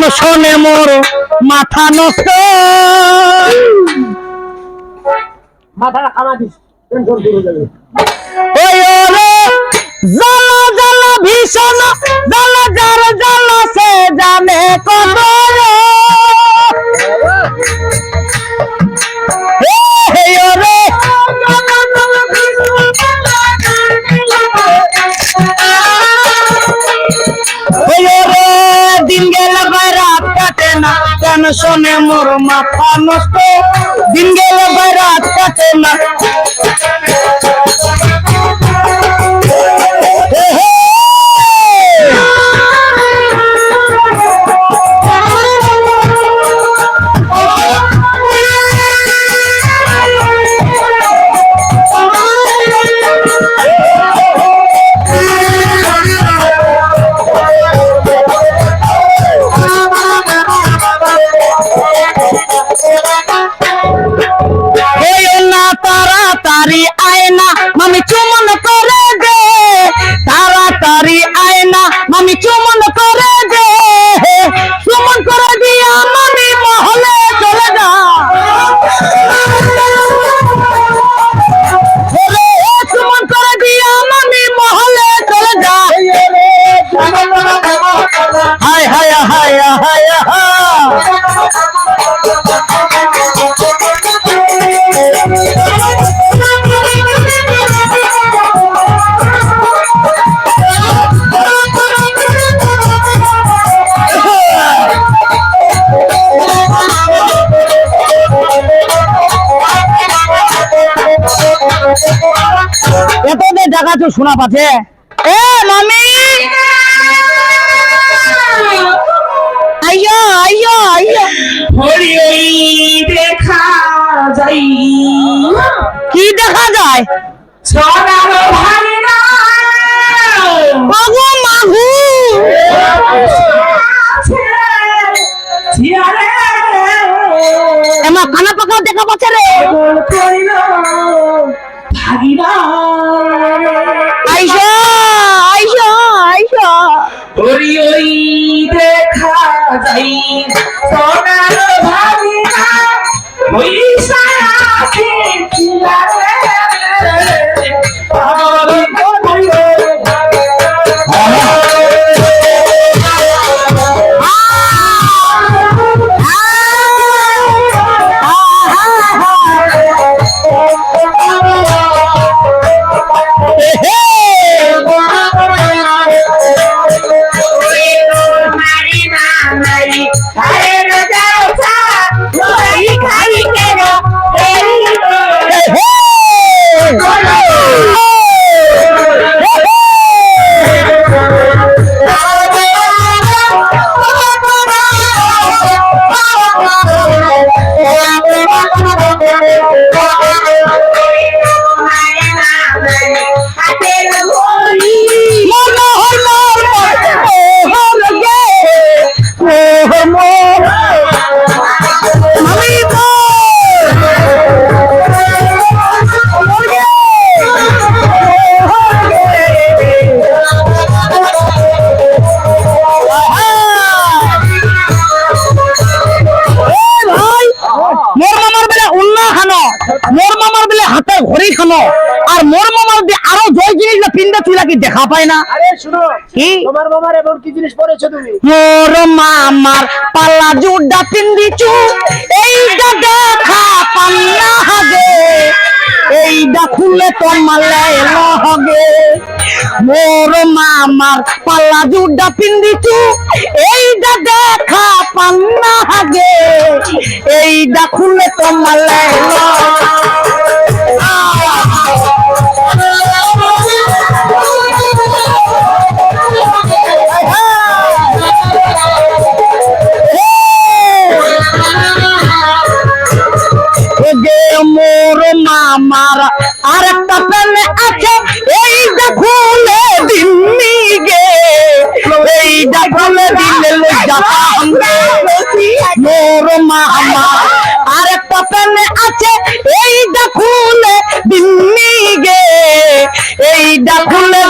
টেনশনে মোর মাথা নষ্ট। মাথাটা খানা দিস টেনশন দূর হয়ে যাবে ওই ওরে জ্বালা জ্বালা ভীষণ। টেনশনে মোর মাথা নষ্ট। দিন গেল ভাই রাত কাটে না। জায়গা তো শোনা পাচ্ছে? এ মামি! আইয়ো আইয়ো আইয়ো। হরিই দেখা যাই কি দেখা যায়? সোনার মাগু! মাগু এমা কানা পাকা দেখা পাচ্ছে রে। কেবল Yeah. মোর মামার বেলে হাতের ঘড়ি খানো আর মোর মামার দিয়ে আরও জয় জিনিস পিন্দা তুই কি দেখা পায় না। আরে শুনো কি? তোমার মামার এমন কি জিনিস পড়েছো তুমি? মোর মামার পাল্লা জুডা পিন্দিচু এইটা দেখা পান্না হাগে এইটা খুলে তোমার লাইলো হবে মোর মামার পাল্লা জুডা পিন্দিচু এইটা দেখা পান্না হাগে এইটা খুলে তোমার লাইলো মামার আর একটা আছে, এই দেখুলে দিন্নি গে এই দেখুলে দিলে লজ্জা পাবে। মোর আর একটা আছে, এই দেখুলে দিন্নি গে এই দেখুলে